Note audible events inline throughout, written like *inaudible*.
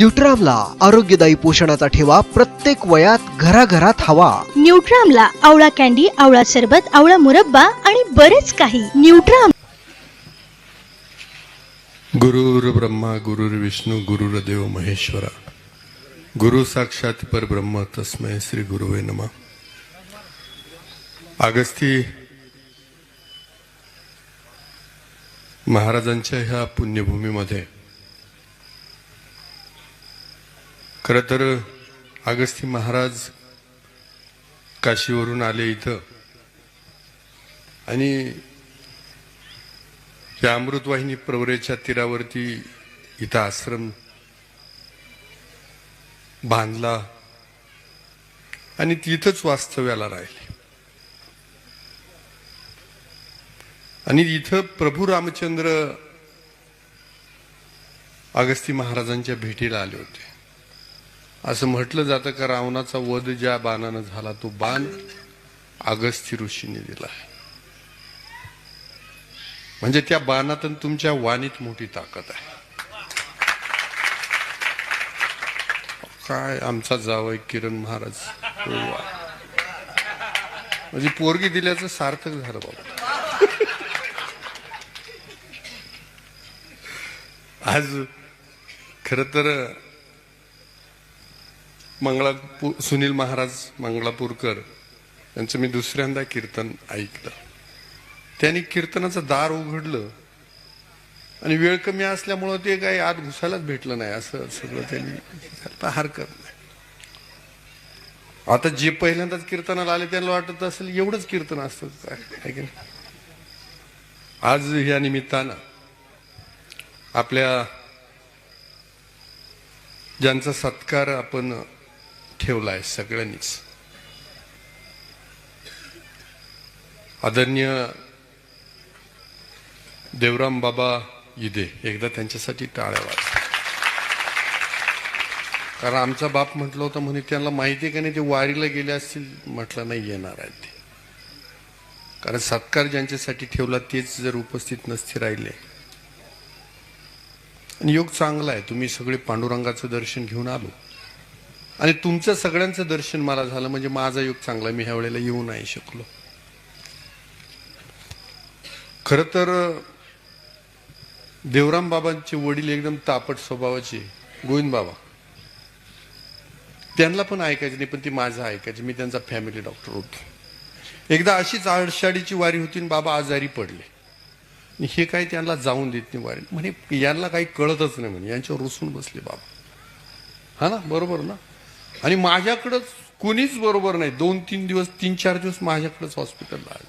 न्यूट्रामला आरोग्यदायी पोषणाचा ठेवा प्रत्येक वयात घराघरात हवा. न्यूट्रामला आवळा कॅन्डी आवळा सरबत आवळा मुरब्बा आणि बरेच काही. न्यूट्राम गुरुर् ब्रह्मा गुरुर्विष्णू गुरुर्देव महेश्वरा. गुरु साक्षात परब्रह्म तस्मै श्री गुरुवे नमः. आगस्ती महाराजांच्या ह्या पुण्यभूमीमध्ये खरं तर अगस्ती महाराज काशीवरून आले इथं. आणि या अमृतवाहिनी प्रवरेच्या तीरावरती इथं आश्रम बांधला आणि तिथंच वास्तव्याला राहिले. आणि इथं प्रभू रामचंद्र अगस्ती महाराजांच्या भेटीला आले होते. असं म्हटलं जातं का रावणाचा वध ज्या बाणानं झाला तो बाण अगस्ती ऋषीने दिला आहे. म्हणजे त्या बाणातून तुमच्या वाणीत मोठी ताकद आहे. काय आमचा जावय किरण महाराज? म्हणजे पोरगी दिल्याचं सार्थक झालं बाबा. आज खर तर मंगळापूर सुनील महाराज मंगळापूरकर यांचं मी दुसऱ्यांदा कीर्तन ऐकलं. त्यांनी कीर्तनाचं दार उघडलं. आणि वेळ कमी असल्यामुळं ते काही आत घुसायलाच भेटलं नाही. असं सगळं त्यांनी हरकत नाही. आता जे पहिल्यांदाच कीर्तनाला आले त्यांना वाटत असेल एवढंच कीर्तन असतं काय? की आज या निमित्तानं आपल्या ज्यांचा सत्कार आपण ठेवलाय सगळ्यांनीच. आदरणीय देवराम बाबा इदे एकदा त्यांच्यासाठी टाळ्या वाच कारण आमचा बाप म्हटलं होतं म्हणे त्यांना माहिती आहे का नाही ते वारीला गेले असतील. म्हटलं नाही येणार आहेत ते. कारण सत्कार ज्यांच्यासाठी ठेवला तेच जर उपस्थित नसते राहिले. आणि योग चांगला आहे. तुम्ही सगळे पांडुरंगाचं दर्शन घेऊन आलो. आणि तुमचं सगळ्यांचं दर्शन मला झालं म्हणजे माझा योग चांगला मी ह्या वेळेला येऊ नाही शकलो. खर तर देवराम बाबांचे वडील एकदम तापट स्वभावाचे गोविंद बाबा. त्यांना पण ऐकायचे नाही पण ती माझं ऐकायचे. मी त्यांचा फॅमिली डॉक्टर होतो. एकदा अशीच आषाढीची वारी होती आणि बाबा आजारी पडले. हे काही त्यांना जाऊन देत नाही वारी. म्हणे यांना काही कळतच नाही म्हणे. यांच्यावर रुसून बसले बाबा. हा ना? बरोबर ना? आणि माझ्याकडंच कुणीच बरोबर नाही. दोन तीन दिवस तीन चार दिवस माझ्याकडंच हॉस्पिटलला आले.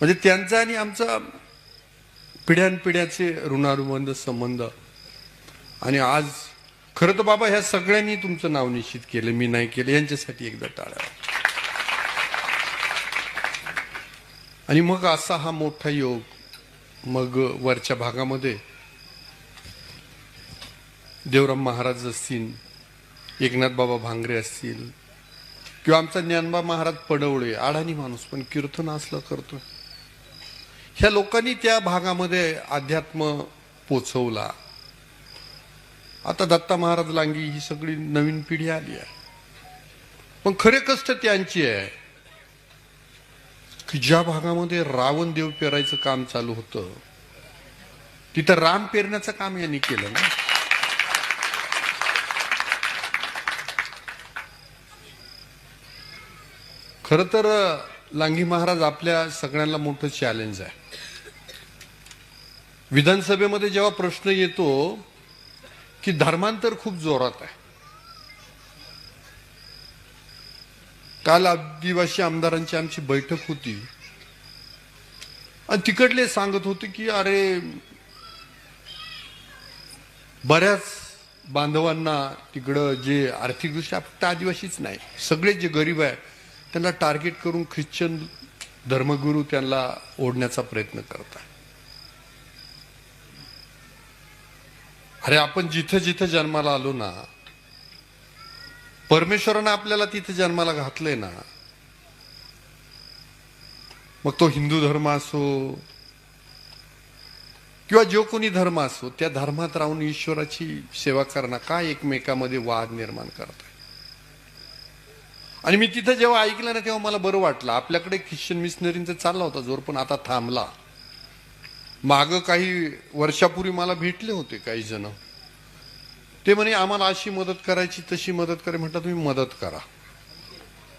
म्हणजे त्यांचा आणि आमचा पिढ्यानपिढ्याचे ऋणानुबंध संबंध. आणि आज खरं तर बाबा ह्या सगळ्यांनी तुमचं नाव निश्चित केलं मी नाही केलं यांच्यासाठी एकदा टाळ्या आणि मग असा हा मोठा योग मग वरच्या भागामध्ये देवराम महाराज असतील एकनाथ बाबा भांगरे असतील किंवा आमचा ज्ञानबा महाराज पडवळे अडाणी माणूस पण कीर्तन असलं करतो ह्या लोकांनी त्या भागामध्ये अध्यात्म पोचवला. आता दत्ता महाराज लांगी ही सगळी नवीन पिढी आली आहे. पण खरे कष्ट त्यांची आहे. की ज्या भागामध्ये रावण देव पेरायचं काम चालू होतं तिथं राम पेरण्याचं काम यांनी केलं ना? खरं तर लांगी महाराज आपल्या सगळ्यांना मोठं चॅलेंज आहे. विधानसभेमध्ये जेव्हा प्रश्न येतो की धर्मांतर खूप जोरात आहे. काल आदिवासी आमदारांची आमची बैठक होती. आणि तिकडले सांगत होते की अरे बऱ्याच बांधवांना तिकडं जे आर्थिकदृष्ट्या फक्त आदिवासीच नाही सगळे जे गरीब आहे त्यांना टार्गेट करून ख्रिश्चन धर्मगुरू त्यांना ओढण्याचा प्रयत्न करतात अरे आपण जिथं जिथं जन्माला आलो ना परमेश्वरानं आपल्याला तिथे जन्माला घातलंय ना मग तो हिंदू धर्म असो किंवा जो कोणी धर्म असो त्या धर्मात राहून ईश्वराची सेवा करणं का एकमेकामध्ये वाद निर्माण करताय? आणि मी तिथं जेव्हा ऐकलं ना तेव्हा मला बरं वाटलं. आपल्याकडे ख्रिश्चन मिशनरींचा चालला होता जोर पण आता थांबला. माग काही वर्षापूर्वी मला भेटले होते काही जण. ते म्हणे आम्हाला अशी मदत करायची तशी मदत करे. म्हटलं तुम्ही मदत करा.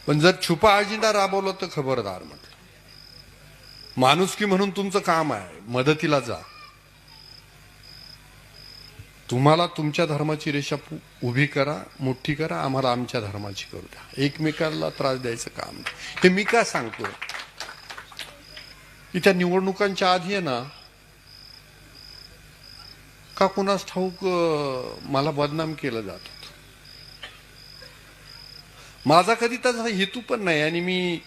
पण जर छुपा अजेंडा राबवला तर खबरदार म्हटलं. माणुसकी म्हणून तुमचं काम आहे. मदतीला जा. तुम्हाला तुमच्या धर्माची रेषा उभी करा मोठी करा आम्हाला आमच्या धर्माची करू द्या. एकमेकाला त्रास द्यायचं काम नाही. हे मी का सांगतो की त्या निवडणुकांच्या आधी आहे ना का कुणास ठाऊक मला बदनाम केलं जात होत? माझा कधी तसा हेतू पण नाही आणि मी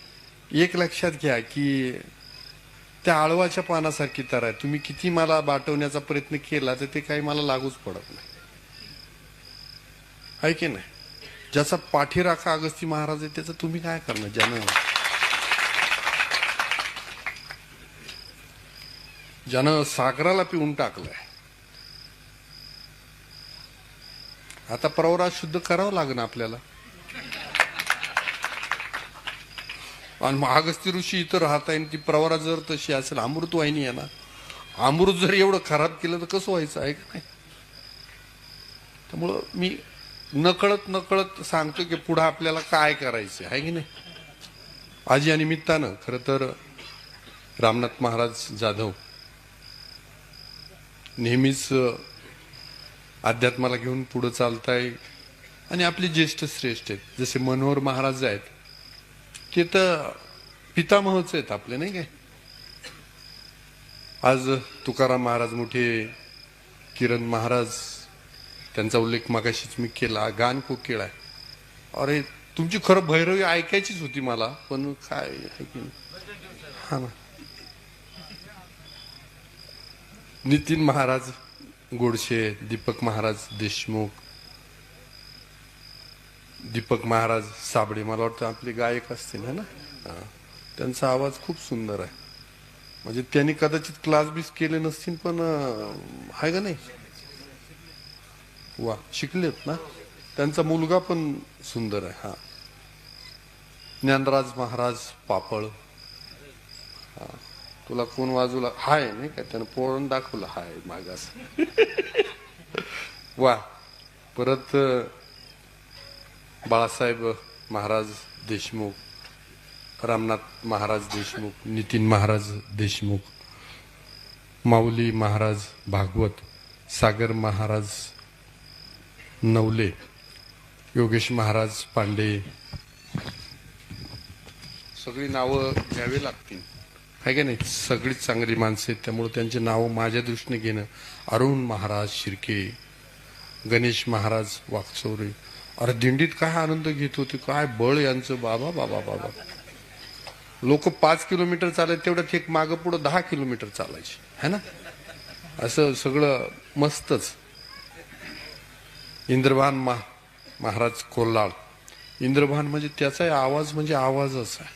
एक लक्षात घ्या की त्या आळवाच्या पानासारखी तर आहे. तुम्ही किती मला बाटवण्याचा प्रयत्न केला तर ते काही मला लागूच पडत नाही. आहे की नाही? ज्याचा पाठीराखा अगस्ती महाराज आहे त्याचं तुम्ही काय करणार? ज्यानं ज्यानं सागराला पिऊन टाकलंय. आता प्रवरा शुद्ध करावं लागणं आपल्याला. आणि मग अगस्ती ऋषी इथं राहत आहे ती प्रवरा जर तशी असेल अमृत वाहिनी आहे ना अमृत जर एवढं खराब केलं तर कसं व्हायचं आहे का नाही? त्यामुळं मी नकळत नकळत सांगतो की पुढं आपल्याला काय करायचं आहे की नाही? आज या निमित्तानं खरं तर रामनाथ महाराज जाधव नेहमीच अध्यात्माला घेऊन पुढं चालताय आणि आपले ज्येष्ठ श्रेष्ठ आहेत. जसे मनोहर महाराज आहेत ते तर पितामहच आहेत आपले नाही काय? आज तुकाराम महाराज मोठे किरण महाराज त्यांचा उल्लेख मागाशीच मी केला गान कोकिळ आहे. अरे तुमची खरं भैरवी ऐकायचीच होती मला पण काय आहे हा ना. नितीन महाराज गोडशे दीपक महाराज देशमुख दीपक महाराज साबळे मला वाटतं आपले गायक असतील है ना? त्यांचा आवाज खूप सुंदर आहे. म्हणजे त्यांनी कदाचित क्लास बीस केले नसतील पण आहे का नाही? वा शिकलेत ना? त्यांचा मुलगा पण सुंदर आहे हा. ज्ञानराज महाराज पापळ. हा. तुला कोण वाजूला हाय नाही का? त्यानं पोळून दाखवलं हाय मागास. *laughs* वा. परत बाळासाहेब महाराज देशमुख रामनाथ महाराज देशमुख नितीन महाराज देशमुख माऊली महाराज भागवत सागर महाराज नवले योगेश महाराज पांडे. सगळी नावं घ्यावी लागतील. आहे का नाही? सगळीच चांगली माणसं आहेत. त्यामुळे त्यांची नावं माझ्या दृष्टीने घेणं अरुण महाराज शिर्के गणेश महाराज वाकचौरे अरे दिंडीत काय आनंद घेत होते? काय बळ यांचं? बाबा बाबा बाबा. लोक पाच किलोमीटर चालत तेवढ्यात एक मागं पुढं दहा किलोमीटर चालायचे. है ना? असं सगळं मस्तच. इंद्रभान मा महाराज कोल्हाळ. इंद्रभान म्हणजे त्याचा आवाज म्हणजे आवाजच आहे.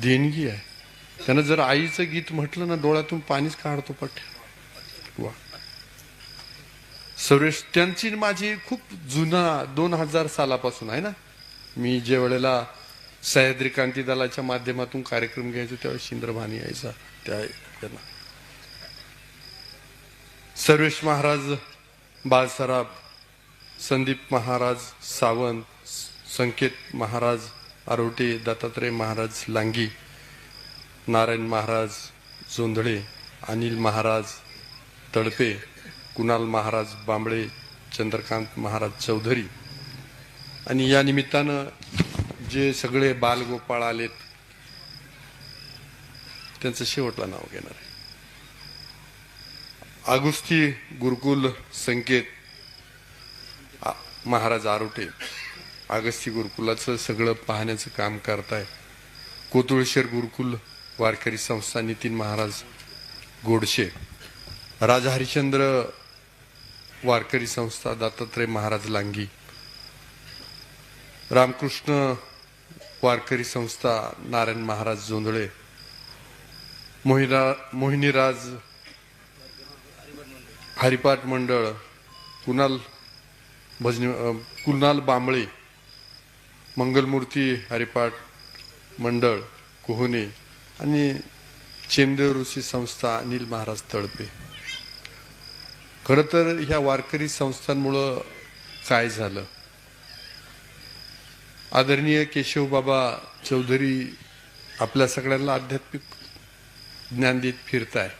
देणगी आहे. त्यानं जर आईचं गीत म्हटलं ना डोळ्यातून पाणीच काढतो पट्ट्या वा. सुरेश त्यांची माझी खूप जुना दोन हजार सालापासून आहे ना? मी ज्या वेळेला सह्याद्री क्रांती दलाच्या माध्यमातून कार्यक्रम घ्यायचो त्यावेळेस इंद्रभानी यायचा त्या त्यांना. सर्वेश महाराज बाळसराफ संदीप महाराज सावंत संकेत महाराज आरोटे दत्तात्रय महाराज लांगी नारायण महाराज जोंधळे अनिल महाराज तडपे कुणाल महाराज बांबळे चंद्रकांत महाराज चौधरी. आणि या निमित्तानं जे सगळे बालगोपाळ आलेत त्यांचं शेवटला नाव घेणार आहे. आगुस्ती गुरुकुल संकेत आ- महाराज आरोटे आगस्ती गुरुकुलाचं सगळं पाहण्याचं काम करताय. कोतुळेश्वर गुरुकुल वारकरी संस्था नितीन महाराज गोडशे. राजा हरिश्चंद्र वारकरी संस्था दत्तात्रय महाराज लांगी. रामकृष्ण वारकरी संस्था नारायण महाराज जोंधळे. मोहिरा मोहिनीराज हरिपाठ मंडळ कुणाल भजनी कुणाल बांबळे मंगलमूर्ती हरिपाठ मंडळ कोहने आणि चेंदेव ऋषी संस्था अनिल महाराज तळपे. खरं तर ह्या वारकरी संस्थांमुळं काय झालं? आदरणीय केशवबाबा चौधरी आपल्या सगळ्यांना आध्यात्मिक ज्ञान देत फिरताय.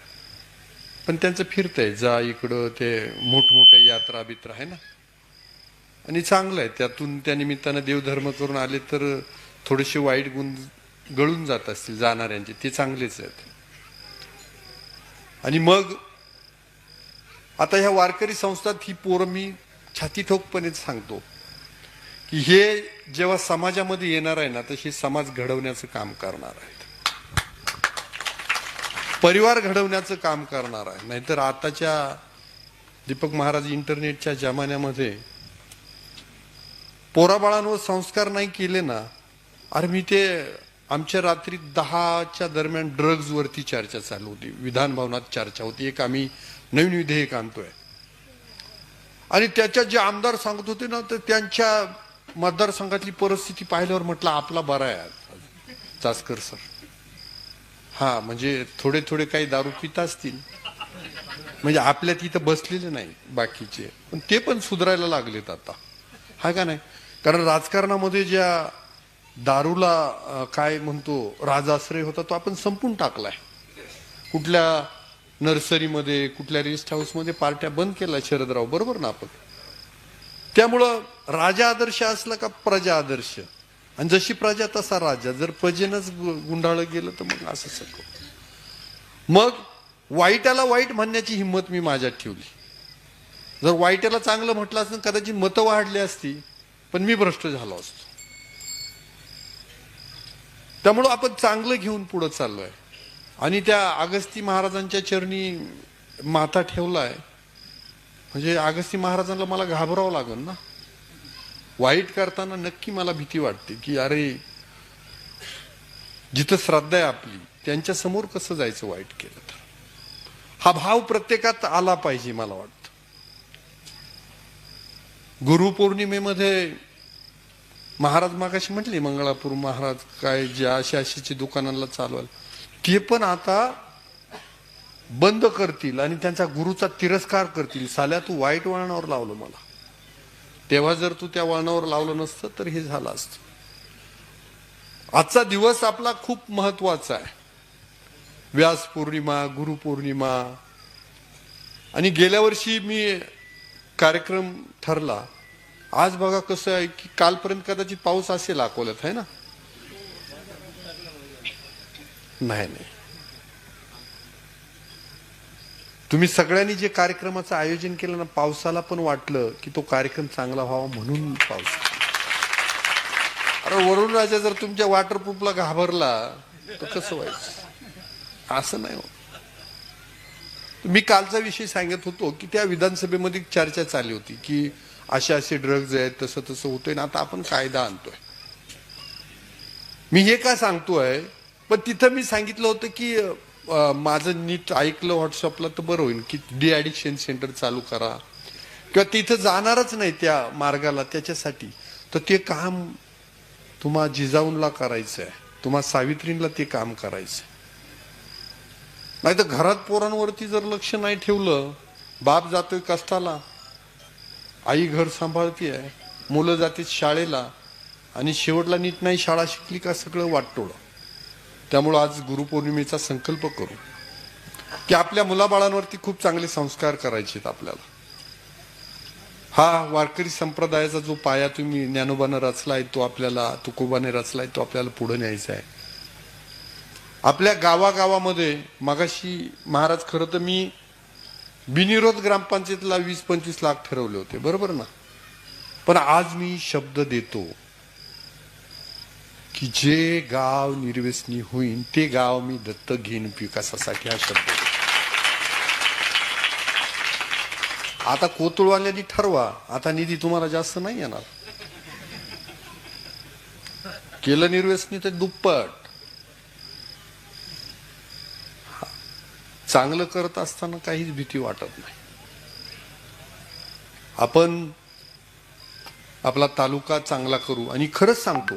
पण त्यांचं फिरतंय जा इकडं ते मोठमोठ्या यात्रा बित्रा आहे ना? आणि चांगलं आहे त्यातून त्या निमित्तानं देवधर्म करून आले तर थोडेसे वाईट गुण गळून जात असतील जाणाऱ्यांचे ते चांगलेच आहेत. आणि मग आता ह्या वारकरी संस्थात ही पोरं मी छातीठोकपणे सांगतो की हे जेव्हा समाजामध्ये येणार आहे ना तर हे समाज घडवण्याचं काम करणार आहेत. परिवार घडवण्याचं काम करणार आहे. नाहीतर आताच्या दीपक महाराज इंटरनेटच्या जमान्यामध्ये पोराबाळांवर संस्कार नाही केले ना अरे मी ते आमच्या रात्री दहाच्या दरम्यान ड्रग्जवरती चर्चा चालू होती. विधान भवनात चर्चा होती. एक आम्ही नवीन विधेयक आणतोय. आणि त्याच्यात जे आमदार सांगत होते ना तर त्यांच्या मतदारसंघातली परिस्थिती पाहिल्यावर म्हटलं आपला बरा आहे आज. चासकर सर. हा म्हणजे थोडे थोडे काही दारू पित असतील. म्हणजे आपल्या तिथं बसलेले नाही बाकीचे. पण ते पण सुधारायला लागलेत आता. हा का नाही? कारण राजकारणामध्ये ज्या दारूला काय म्हणतो राजाश्रय होता तो आपण संपून टाकलाय. कुठल्या नर्सरीमध्ये कुठल्या रेस्ट हाऊसमध्ये पार्ट्या बंद केल्या शरदराव बरोबर ना आपण? त्यामुळं राजा आदर्श असला का प्रजा आदर्श? आणि जशी प्रजा तसा राजा. जर प्रजेनंच गु- गुंडाळलं गेलं तर मग असं सगळं. मग वाईटाला वाईट म्हणण्याची हिंमत मी माझ्यात ठेवली. जर वाईटाला चांगलं म्हटलं असतं कदाचित मतं वाढली असती पण मी भ्रष्ट झालो असतो. त्यामुळं आपण चांगलं घेऊन पुढं चाललो आहे आणि त्या अगस्ती महाराजांच्या चरणी माथा आहे म्हणजे अगस्ती महाराजांना मला घाबरावं लागेल ना. वाईट करताना नक्की मला भीती वाटते की अरे जिथं श्रद्धा आहे आपली त्यांच्यासमोर कसं जायचं वाईट केलं तर? हा भाव प्रत्येकात आला पाहिजे मला वाटतं. गुरुपौर्णिमेमध्ये महाराज मागाशी म्हटले मंगळापूर महाराज काय जे अशा अशाची दुकानाला चालवाल. ते पण आता बंद करतील आणि त्यांचा गुरुचा तिरस्कार करतील. साल्या तू वाईट वळणावर लावलं मला. तेव्हा जर तू त्या वळणावर लावलं नसतं तर हे झालं असतं. आजचा दिवस आपला खूप महत्त्वाचा आहे. व्यास पौर्णिमा गुरुपौर्णिमा आणि गेल्या वर्षी मी कार्यक्रम ठरला. आज बघा कसं आहे की कालपर्यंत कदाचित पाऊस असेल अकोल्यात आहे ना? नाही नाही. तुम्ही सगळ्यांनी जे कार्यक्रमाचं आयोजन केलं ना पावसाला पण वाटलं की तो कार्यक्रम चांगला व्हावा म्हणून पाऊस. अरे वरुण राजा जर तुमच्या वॉटरप्रूफला घाबरला तर कसं व्हायचं? असं नाही हो मी कालचा विषय सांगत होतो की त्या विधानसभेमध्ये चर्चा चालली होती की असे असे ड्रग्ज आहेत तसं तसं होतंय ना आता आपण कायदा आणतोय. मी हे का सांगतोय? पण तिथं मी सांगितलं होतं की माझं नीट ऐकलं व्हॉट्सअपला तर बरं होईल की डी ॲडिक्शन सेंटर चालू करा. किंवा तिथं जाणारच नाही त्या मार्गाला त्याच्यासाठी. तर ते काम तुम्हा जिजाऊनला करायचं आहे तुम्हा सावित्रींला ते काम करायचं नाही तर घरात पोरांवरती जर लक्ष नाही ठेवलं बाप जातोय कष्टाला. आई घर सांभाळतीये. मुलं जाते शाळेला. आणि शेवटला नीट नाही शाळा शिकली का सगळं वाटतोळं त्यामुळं आज गुरुपौर्णिमेचा संकल्प करू. की आपल्या मुलाबाळांवरती खूप चांगले संस्कार करायचे आहेत आपल्याला. हा वारकरी संप्रदायाचा जो पाया तुम्ही ज्ञानोबाने रचला आहे तो आपल्याला तुकोबाने रचला आहे तो आपल्याला पुढे न्यायचा आहे. आपल्या गावागावामध्ये मागाशी महाराज खरं तर मी बिनिरोध ग्रामपंचायतीला वीस पंचवीस लाख ठरवले होते. बरोबर ना? पण आज मी शब्द देतो की जे गाव निर्व्यसनी होईल ते गाव मी दत्तक घेईन विकासासाठी हा शब्द आता कोतुळवाल्यांनी ठरवा. आता निधी तुम्हाला जास्त नाही येणार. केलं निर्व्यसनी तर दुप्पट. चांगलं करत असताना काहीच भीती वाटत नाही. आपण आपला तालुका चांगला करू. आणि खरंच सांगतो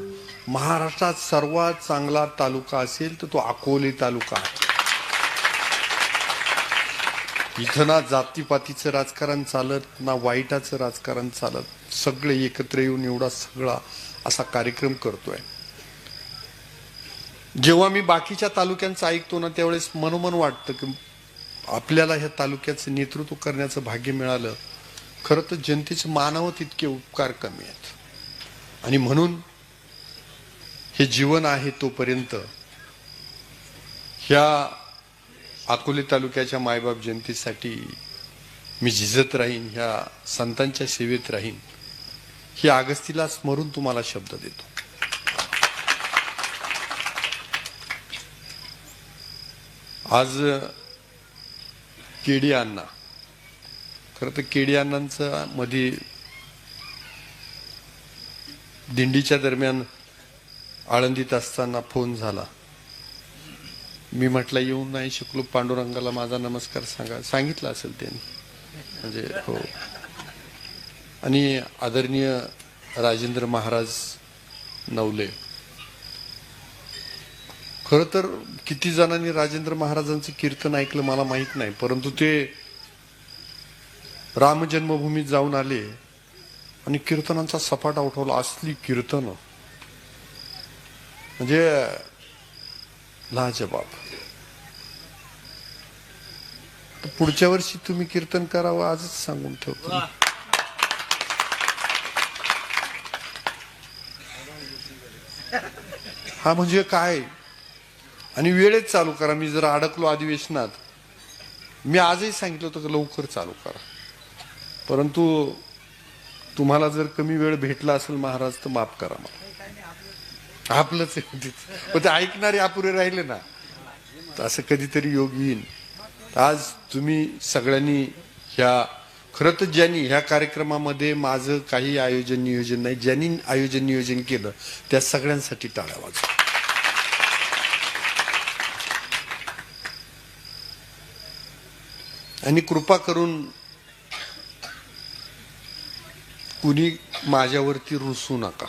महाराष्ट्रात सर्वात चांगला तालुका असेल तर तो अकोले तालुका आहे. इथं ना जातीपातीचं राजकारण चालत ना वाईटाचं राजकारण चालत सगळे एकत्र येऊन एवढा सगळा असा कार्यक्रम करतोय. जेव्हा मी बाकीच्या तालुक्यांचं ऐकतो ना त्यावेळेस मनोमन वाटतं की आपल्याला ह्या तालुक्याचं नेतृत्व करण्याचं भाग्य मिळालं. खरं तर जनतेचे मानावं तितके उपकार कमी आहेत. आणि म्हणून हे जीवन आहे तोपर्यंत ह्या अकोले तालुक्याच्या मायबाप जनतेसाठी मी झिजत राहीन ह्या संतांच्या सेवेत राहीन. ही आगस्तीला स्मरून तुम्हाला शब्द देतो. आज केडी अण्णा. खरं तर केडी अण्णांचं मध्ये दिंडीच्या दरम्यान आळंदीत असताना फोन झाला. मी म्हटलं येऊन नाही शिकलो पांडुरंगाला माझा नमस्कार सांगा. सांगितलं असेल त्यांनी. म्हणजे हो. आणि आदरणीय राजेंद्र महाराज नवले खरं तर किती जणांनी राजेंद्र महाराजांचं कीर्तन ऐकलं मला माहीत नाही परंतु ते राम जन्मभूमीत जाऊन आले आणि कीर्तनांचा सपाटा उठवला असली कीर्तन. म्हणजे लाजबाब. तर पुढच्या वर्षी तुम्ही कीर्तन करावं आजच सांगून ठेवतो हा म्हणजे काय? आणि वेळेत चालू करा. मी जर अडकलो अधिवेशनात मी आजही सांगितलं होतं की लवकर चालू करा. परंतु तुम्हाला जर कमी वेळ भेटला असेल महाराज तर माफ करा मला. आपलंच ते. पण ते ऐकणारे अपुरे राहिले ना. तर असं कधीतरी योग येईन. आज तुम्ही सगळ्यांनी ह्या खरं तर ज्यांनी ह्या कार्यक्रमामध्ये माझं काही आयोजन नियोजन नाही ज्यांनी आयोजन नियोजन केलं त्या सगळ्यांसाठी टाळ्या वाजवा. आणि कृपा करून कुणी माझ्यावरती रुसू नका.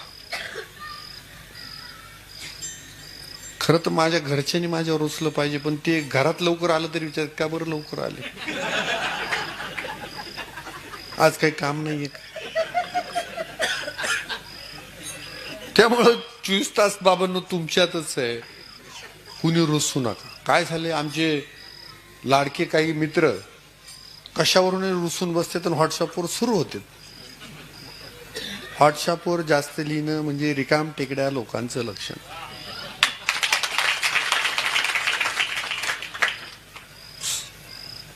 खरं तर माझ्या घरच्यांनी माझ्यावर रुसलं पाहिजे पण ते घरात लवकर आलं तरी विचार का बरं लवकर आले? आज काही काम नाहीये त्यामुळं चोवीस तास बाबांनो तुमच्यातच आहे. कुणी रुसू नका. काय झाले आमचे लाडके काही मित्र कशावरून रुसून बसतात आणि व्हॉट्सअपवर सुरू होते व्हॉट्सअपवर जास्त लिहिणं म्हणजे रिकाम टेकड्या लोकांचं लक्षण.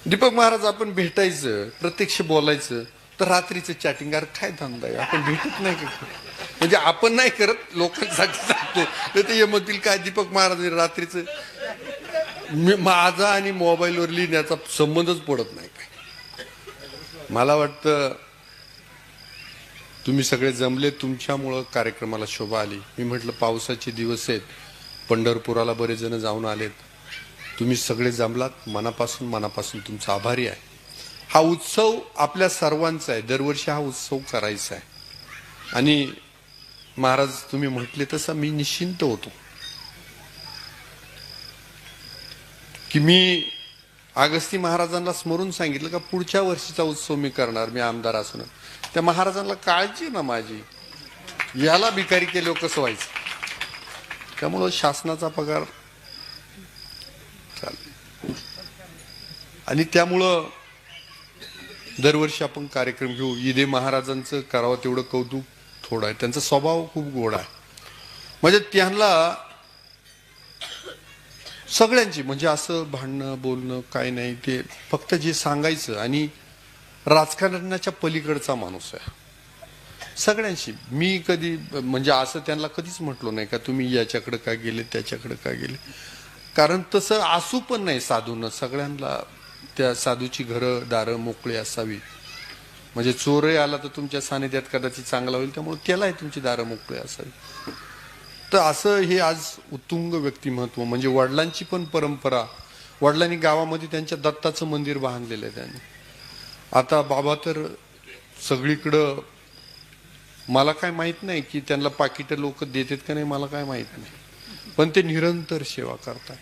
दीपक महाराज आपण भेटायचं प्रत्यक्ष बोलायचं तर रात्रीचं चॅटिंग अरे काय धंदा आहे? आपण भेटत नाही का? म्हणजे आपण नाही करत लोकांसाठी सांगतो. तर ते हे म्हणतील काय दीपक महाराज रात्रीचं माझा आणि मोबाईलवर लिहिण्याचा संबंधच पडत नाही. मला वाटतं तुम्ही सगळे जमले तुमच्यामुळं कार्यक्रमाला शोभा आली. मी म्हटलं पावसाचे दिवस आहेत. पंढरपुराला बरेच जण जाऊन आलेत. तुम्ही सगळे जमलात. मनापासून मनापासून तुमचा आभारी आहे. हा उत्सव आपल्या सर्वांचा आहे. दरवर्षी हा उत्सव करायचा आहे. आणि महाराज तुम्ही म्हटले तसं मी निश्चिंत होतो. की मी अगस्ती महाराजांना स्मरून सांगितलं का पुढच्या वर्षीचा उत्सव मी करणार मी आमदार असून त्या महाराजांना काळजी ना माझी. याला भिकारी केल्यावर कसं व्हायचं त्यामुळं शासनाचा पगार चालेल. आणि त्यामुळं दरवर्षी आपण कार्यक्रम घेऊ. ईदे महाराजांचं करावं तेवढं कौतुक थोडं आहे. त्यांचा स्वभाव खूप गोड आहे. म्हणजे त्यांना सगळ्यांची म्हणजे असं भांडणं बोलणं काय नाही ते फक्त जे सांगायचं आणि राजकारणाच्या पलीकडचा माणूस आहे. सगळ्यांशी. मी कधी म्हणजे असं त्यांना कधीच म्हटलो नाही का तुम्ही याच्याकडे का गेले त्याच्याकडे का गेले? कारण तसं असू पण नाही साधूनं. सगळ्यांना त्या साधूची घरं दारं मोकळी असावी. म्हणजे चोरही आला तर तुमच्या सानिध्यात कदाचित चांगला होईल त्यामुळे त्यालाही तुमची दारं मोकळी असावी. तर असं हे आज उत्तुंग व्यक्तिमत्व म्हणजे वडिलांची पण परंपरा वडिलांनी गावामध्ये त्यांच्या दत्ताचं मंदिर बांधलेलं आहे त्यांनी. आता बाबा तर सगळीकडं मला काय माहीत नाही की त्यांना पाकिटं लोक देतात का नाही मला काय माहीत नाही. पण ते निरंतर सेवा करतात.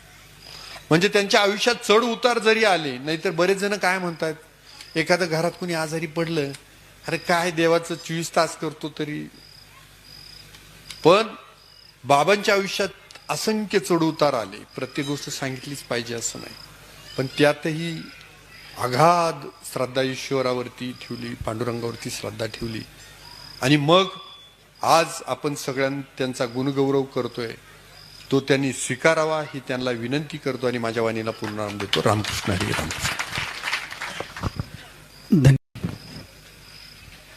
म्हणजे त्यांच्या आयुष्यात चढ उतार जरी आले नाहीतर बरेच जण काय म्हणतात एखादं घरात कोणी आजारी पडलं अरे काय देवाचं चोवीस तास करतो तरी. पण बाबांच्या आयुष्यात असंख्य चढउतार आले. प्रत्येक गोष्ट सांगितलीच पाहिजे असं नाही. पण त्यातही अगाध श्रद्धा ईश्वरावरती ठेवली पांडुरंगावरती श्रद्धा ठेवली. आणि मग आज आपण सगळ्यां त्यांचा गुणगौरव करतोय. तो त्यांनी स्वीकारावा ही त्यांना विनंती करतो आणि माझ्या वाणीला पूर्ण देतो. रामकृष्ण हरी रामकृष्ण धन्यवाद